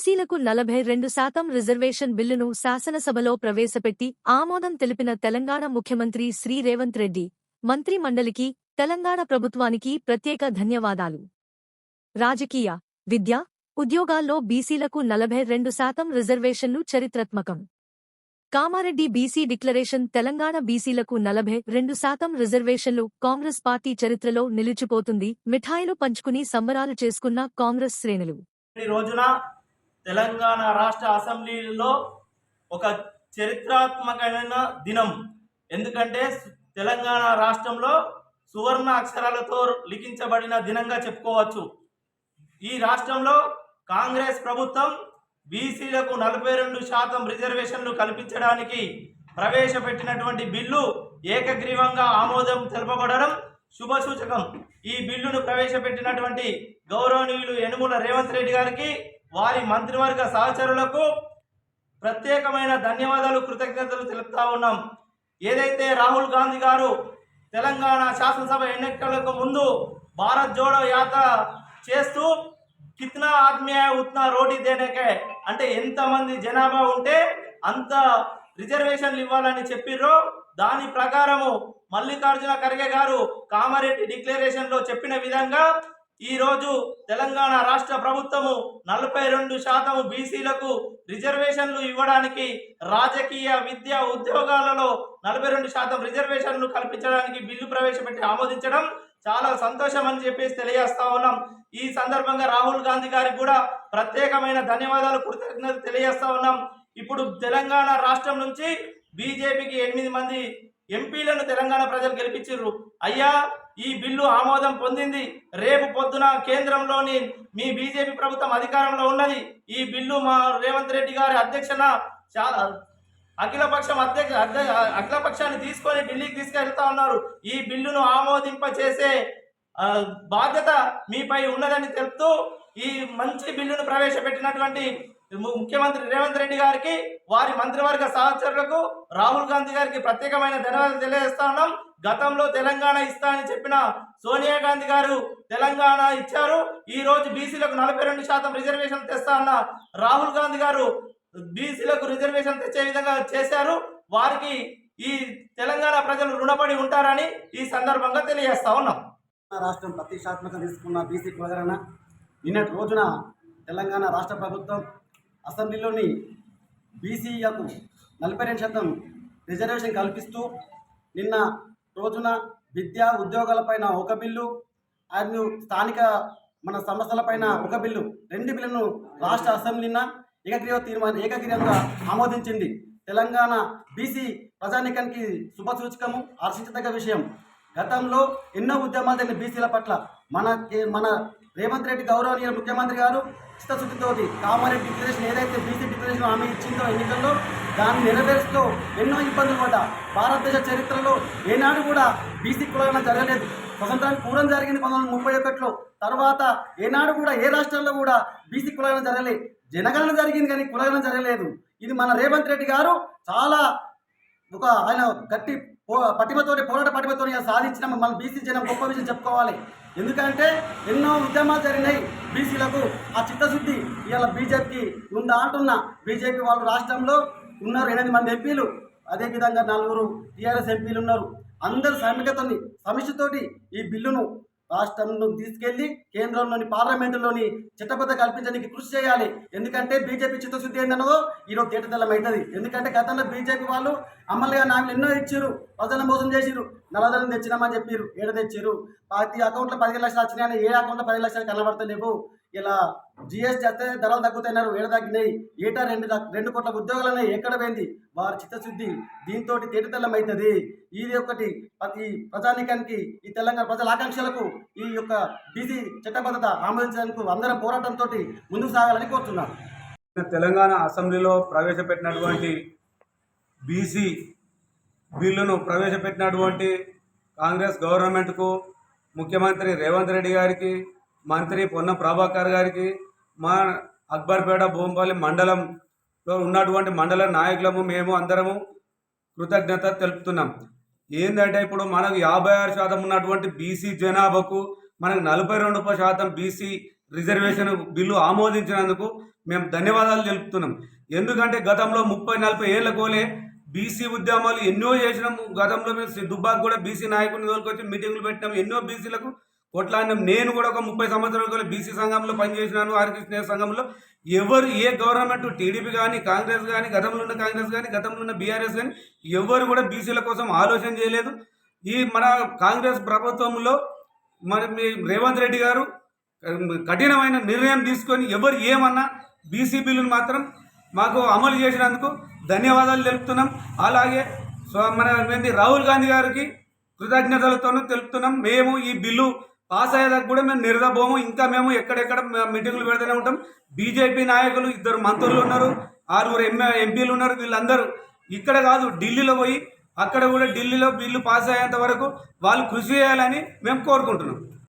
బీసీలకు నలభై రెండు శాతం రిజర్వేషన్ బిల్లును శాసనసభలో ప్రవేశపెట్టి ఆమోదం తెలిపిన తెలంగాణ ముఖ్యమంత్రి శ్రీ రేవంత్ రెడ్డి మంత్రి మండలికి తెలంగాణ ప్రభుత్వానికి ప్రత్యేక ధన్యవాదాలు. రాజకీయ విద్య ఉద్యోగాల్లో బీసీలకు నలభై రెండు శాతం రిజర్వేషన్లు చరిత్రాత్మకం. కామారెడ్డి బీసీ డిక్లరేషన్ తెలంగాణ బీసీలకు నలభై రెండు శాతం రిజర్వేషన్లు కాంగ్రెస్ పార్టీ చరిత్రలో నిలిచిపోతుంది మిఠాయిలు పంచుకుని సంబరాలు చేసుకున్న కాంగ్రెస్ శ్రేణులు. రోజున తెలంగాణ రాష్ట్ర అసెంబ్లీలో ఒక చరిత్రాత్మకమైన దినం. ఎందుకంటే తెలంగాణ రాష్ట్రంలో సువర్ణ అక్షరాలతో లిఖించబడిన దినంగా చెప్పుకోవచ్చు. ఈ రాష్ట్రంలో కాంగ్రెస్ ప్రభుత్వం బీసీలకు నలభై రెండు శాతం రిజర్వేషన్లు కల్పించడానికి ప్రవేశపెట్టినటువంటి బిల్లు ఏకగ్రీవంగా ఆమోదం తెలుపబడడం శుభసూచకం. ఈ బిల్లును ప్రవేశపెట్టినటువంటి గౌరవనీయులు యనుమల రేవంత్ రెడ్డి గారికి వారి మంత్రివర్గ సహచరులకు ప్రత్యేకమైన ధన్యవాదాలు కృతజ్ఞతలు తెలుపుతా ఉన్నాం. ఏదైతే రాహుల్ గాంధీ గారు తెలంగాణ శాసనసభ ఎన్నికలకు ముందు భారత్ జోడో యాత్ర చేస్తూ కిత్నా ఆద్మీ ఉత్నా రోటీ దేనేకే అంటే ఎంతమంది జనాభా ఉంటే అంత రిజర్వేషన్లు ఇవ్వాలని చెప్పిర్రో దాని ప్రకారము మల్లికార్జున ఖర్గే గారు కామారెడ్డి డిక్లరేషన్లో చెప్పిన విధంగా ఈరోజు తెలంగాణ రాష్ట్ర ప్రభుత్వము నలభై రెండు శాతం బీసీలకు రిజర్వేషన్లు ఇవ్వడానికి రాజకీయ విద్య ఉద్యోగాలలో నలభై రెండు శాతం రిజర్వేషన్లు కల్పించడానికి బిల్లు ప్రవేశపెట్టి ఆమోదించడం చాలా సంతోషం అని చెప్పేసి తెలియజేస్తా ఉన్నాం. ఈ సందర్భంగా రాహుల్ గాంధీ గారికి కూడా ప్రత్యేకమైన ధన్యవాదాలు కృతజ్ఞత తెలియజేస్తా ఉన్నాం. ఇప్పుడు తెలంగాణ రాష్ట్రం నుంచి బీజేపీకి ఎనిమిది మంది ఎంపీలను తెలంగాణ ప్రజలు గెలిపించారు అయ్యా ఈ బిల్లు ఆమోదం పొందింది. రేపు పొద్దున కేంద్రంలోని మీ బీజేపీ ప్రభుత్వం అధికారంలో ఉన్నది. ఈ బిల్లు మా రేవంత్ రెడ్డి గారి అధ్యక్షన చాలా అఖిలపక్షం అధ్యక్ష అధ్య- అఖిలపక్షాన్ని తీసుకొని ఢిల్లీకి తీసుకెళ్తా ఉన్నారు. ఈ బిల్లును ఆమోదింప చేసే బాధ్యత మీపై ఉన్నదని తెలుపుతూ ఈ మంచి బిల్లును ప్రవేశపెట్టినటువంటి ముఖ్యమంత్రి రేవంత్ రెడ్డి గారికి వారి మంత్రివర్గ సహచరులకు రాహుల్ గాంధీ గారికి ప్రత్యేకమైన ధన్యవాదాలు తెలియజేస్తా ఉన్నాం. గతంలో తెలంగాణ ఇస్తా అని చెప్పిన సోనియా గాంధీ గారు తెలంగాణ ఇచ్చారు. ఈ రోజు బీసీలకు నలభై రెండు శాతం రిజర్వేషన్ తెస్తా అన్న రాహుల్ గాంధీ గారు బీసీలకు రిజర్వేషన్ తెచ్చే విధంగా చేశారు. వారికి ఈ తెలంగాణ ప్రజలు రుణపడి ఉంటారని ఈ సందర్భంగా తెలియజేస్తా ఉన్నాం. రాష్ట్రం ప్రతిష్టాత్మకంగా తీసుకున్న బీసీ కులగణన నిన్నటి రోజున తెలంగాణ రాష్ట్ర ప్రభుత్వం అసెంబ్లీలోని బీసీలకు నలభై రెండు శాతం రిజర్వేషన్ కల్పిస్తూ నిన్న రోజున విద్యా ఉద్యోగాలపైన ఒక బిల్లు మరియు స్థానిక మన సంస్థలపైన ఒక బిల్లు రెండు బిల్లును రాష్ట్ర అసెంబ్లీన ఏకగ్రీవ తీర్మానం ఏకగ్రీవంగా ఆమోదించింది. తెలంగాణ బీసీ ప్రజానికానికి శుభసూచకము హర్షించదగ్గ విషయం. గతంలో ఎన్నో ఉద్యమాలు జరిగిన బీసీల పట్ల మన మన రేవంత్ రెడ్డి గౌరవనీయ ముఖ్యమంత్రి గారు చిత్తశుద్ధితోటి కామారెడ్డి డిక్లరేషన్ ఏదైతే బీసీ డిక్లరేషన్ హామీ ఇచ్చిందో ఎన్నికల్లో దాన్ని నెరవేరుస్తూ ఎన్నో ఇబ్బందులు పడ్డా భారతదేశ చరిత్రలో ఏనాడు కూడా బీసీ కులగన జరగలేదు. స్వతంత్రానికి పూర్వం జరిగింది పంతొమ్మిది వందల ముప్పై ఒకటిలో. తర్వాత ఏనాడు కూడా ఏ రాష్ట్రంలో కూడా బీసీ కులగన జరగలేదు జనగణన జరిగింది కానీ కులగన జరగలేదు. ఇది మన రేవంత్ రెడ్డి గారు చాలా ఒక ఆయన గట్టి పో- పటిమతోటి పోరాట పటిమతోటి సాధించిన మన బీసీ జనం గొప్ప విషయం చెప్పుకోవాలి. ఎందుకంటే ఎన్నో ఉద్యమాలు జరిగినాయి బీసీలకు. ఆ చిత్తశుద్ధి ఇవాళ బీజేపీకి ఉందా అంటున్న. బీజేపీ వాళ్ళు రాష్ట్రంలో ఉన్నారు ఎనిమిది మంది ఎంపీలు. అదేవిధంగా నలుగురు టీఆర్ఎస్ ఎంపీలు ఉన్నారు. అందరు సమికతోని సమిష్టితోటి ఈ బిల్లును రాష్ట్రంలో తీసుకెళ్ళి కేంద్రంలోని పార్లమెంటులోని చట్టబద్ధ కల్పించడానికి కృషి చేయాలి. ఎందుకంటే బీజేపీ చిత్తశుద్ధి ఏంటన్నదో ఈరోజు తేటతెల్లం అవుతుంది ఎందుకంటే గతంలో బీజేపీ వాళ్ళు అమ్మలుగా నాకు ఎన్నో ఇచ్చారు ప్రజలను మోసం చేసిరు నలదలను తెచ్చినామని చెప్పారు ఏడ తెచ్చారు ప్రతి అకౌంట్లో పదిహేను లక్షలు వచ్చినాయని ఏ అకౌంట్లో పది లక్షలు కనబడతలేవు. ఇలా జిఎస్టీ వస్తే ధరలు తగ్గుతున్నారు వేడ తగ్గినాయి. ఏటా రెండు రెండు కోట్ల ఉద్యోగాలు ఎక్కడ పోయింది? వారి చిత్తశుద్ధి దీంతో తేటతెల్లం అవుతుంది ఇది ఒకటి. ప్రతి ప్రజానికానికి ఈ తెలంగాణ ప్రజల ఆకాంక్షలకు ఈ యొక్క బీసీ చట్టబద్ధత ఆమోదించడానికి అందరం పోరాటంతో ముందుకు సాగాలని కోరుతున్నాను తెలంగాణ అసెంబ్లీలో ప్రవేశపెట్టినటువంటి బీసీ బిల్లును ప్రవేశపెట్టినటువంటి కాంగ్రెస్ గవర్నమెంట్కు ముఖ్యమంత్రి రేవంత్ రెడ్డి గారికి మంత్రి పొన్నం ప్రభాకర్ గారికి మా అక్బర్పేట భూంపల్లి మండలంలో ఉన్నటువంటి మండల నాయకులము మేము అందరము కృతజ్ఞత తెలుపుతున్నాం. ఏంటంటే ఇప్పుడు మనకు యాభై ఆరు శాతం ఉన్నటువంటి బీసీ జనాభాకు మనకు నలభై రెండు శాతం బీసీ రిజర్వేషన్ బిల్లు ఆమోదించినందుకు మేము ధన్యవాదాలు తెలుపుతున్నాం. ఎందుకంటే గతంలో ముప్పై నలభై ఏళ్ళ కోలే బీసీ ఉద్యమాలు ఎన్నో చేసినాము గతంలో మేము దుబ్బాకు కూడా బీసీ నాయకుని తోలుకొచ్చి మీటింగ్లు పెట్టినాము ఎన్నో బీసీలకు కొట్లాడినాం. నేను కూడా ఒక ముప్పై సంవత్సరాల బీసీ సంఘంలో పనిచేసినాను ఆర్కి సంఘంలో. ఎవరు ఏ గవర్నమెంట్ టీడీపీ కానీ కాంగ్రెస్ కానీ గతంలో ఉన్న కాంగ్రెస్ కానీ గతంలో ఉన్న బీఆర్ఎస్ కానీ ఎవరు కూడా బీసీల కోసం ఆలోచన చేయలేదు. ఈ మన కాంగ్రెస్ ప్రభుత్వంలో మరి మీ రేవంత్ రెడ్డి గారు కఠినమైన నిర్ణయం తీసుకొని ఎవరు ఏమన్నా బీసీ బిల్లును మాత్రం మాకు అమలు చేసినందుకు ధన్యవాదాలు తెలుపుతున్నాం. అలాగే సో మన రాహుల్ గాంధీ గారికి కృతజ్ఞతలతోనూ తెలుపుతున్నాం. మేము ఈ బిల్లు పాస్ అయ్యేదాకా కూడా మేము నిరదబోము ఇంకా మేము ఎక్కడెక్కడ మీటింగ్లు పెడుతూనే ఉంటాం. బీజేపీ నాయకులు ఇద్దరు మంత్రులు ఉన్నారు. ఆరుగురు ఎంఏ ఎంపీలు ఉన్నారు. వీళ్ళందరూ ఇక్కడ కాదు ఢిల్లీలో పోయి అక్కడ కూడా ఢిల్లీలో బిల్లు పాస్ అయ్యేంత వరకు వాళ్ళు కృషి చేయాలని మేము కోరుకుంటున్నాం.